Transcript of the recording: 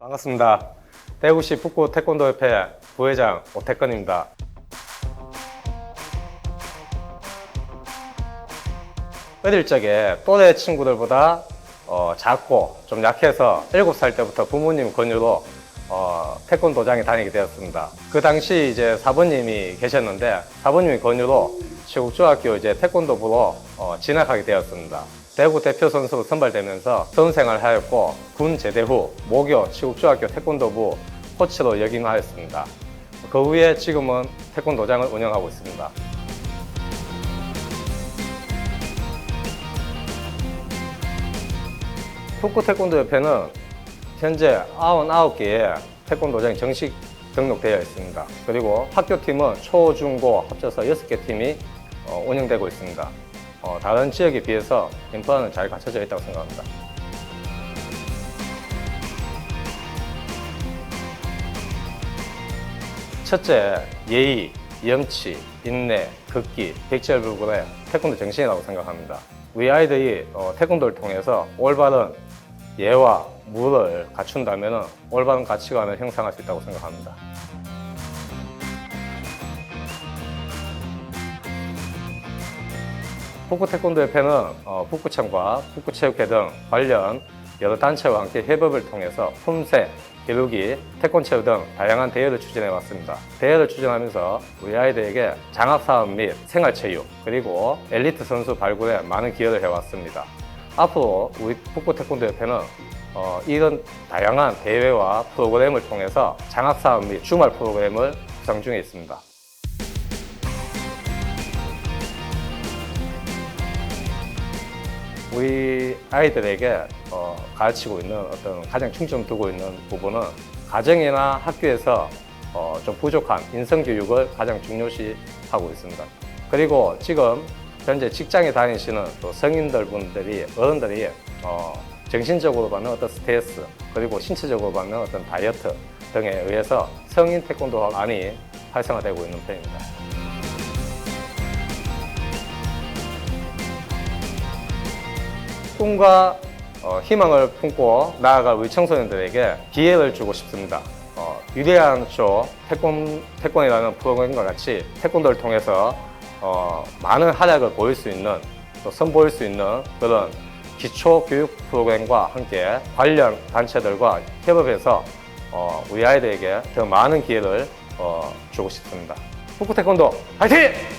반갑습니다. 대구시 북구 태권도협회 부회장 오태건입니다. 어릴 적에 또래 친구들보다 어, 작고 좀 약해서 7살 때부터 부모님 권유로 어, 태권도장에 다니게 되었습니다. 그 당시 이제 사부님이 계셨는데 사부님이 권유로 시국중학교 이제 태권도부로 어, 진학하게 되었습니다. 대구 대표 선수로 선발되면서 선생활을 하였고 군 제대 후 모교 시국중학교 태권도부 코치로 역임하였습니다. 그 후에 지금은 태권도장을 운영하고 있습니다. 북구 태권도협회는 현재 99개의 태권도장이 정식 등록되어 있습니다. 그리고 학교팀은 초, 중, 고 합쳐서 6개 팀이 어, 운영되고 있습니다. 어, 다른 지역에 비해서 인프라는 잘 갖춰져 있다고 생각합니다. 첫째, 예의, 염치, 인내, 극기, 백지열불굴의 태권도 정신이라고 생각합니다. 우리 아이들이 어, 태권도를 통해서 올바른 예와 무를 갖춘다면 올바른 가치관을 형성할 수 있다고 생각합니다. 북구 태권도협회는 어, 북구청과 북구체육회 등 관련 여러 단체와 함께 협업을 통해서 품새, 기르기, 태권체육 등 다양한 대회를 추진해 왔습니다. 대회를 추진하면서 우리 아이들에게 장학사업 및 생활체육 그리고 엘리트 선수 발굴에 많은 기여를 해왔습니다. 앞으로 우리 북구 태권도협회는 어, 이런 다양한 대회와 프로그램을 통해서 장학사업 및 주말 프로그램을 구상 중에 있습니다. 우리 아이들에게 어, 가르치고 있는 어떤 가장 중점 두고 있는 부분은 가정이나 학교에서 어, 좀 부족한 인성 교육을 가장 중요시 하고 있습니다. 그리고 지금 현재 직장에 다니시는 또 성인들 분들이 어른들이 어, 정신적으로 받는 어떤 스트레스 그리고 신체적으로 받는 어떤 다이어트 등에 의해서 성인 태권도가 많이 활성화되고 있는 편입니다. 꿈과 어, 희망을 품고 나아갈 우리 청소년들에게 기회를 주고 싶습니다. 어, 유리한 쇼 태권, 태권이라는 프로그램과 같이 태권도를 통해서 어, 많은 활약을 보일 수 있는 또 선보일 수 있는 그런 기초 교육 프로그램과 함께 관련 단체들과 협업해서 어, 우리 아이들에게 더 많은 기회를 어, 주고 싶습니다. 북구 태권도 화이팅!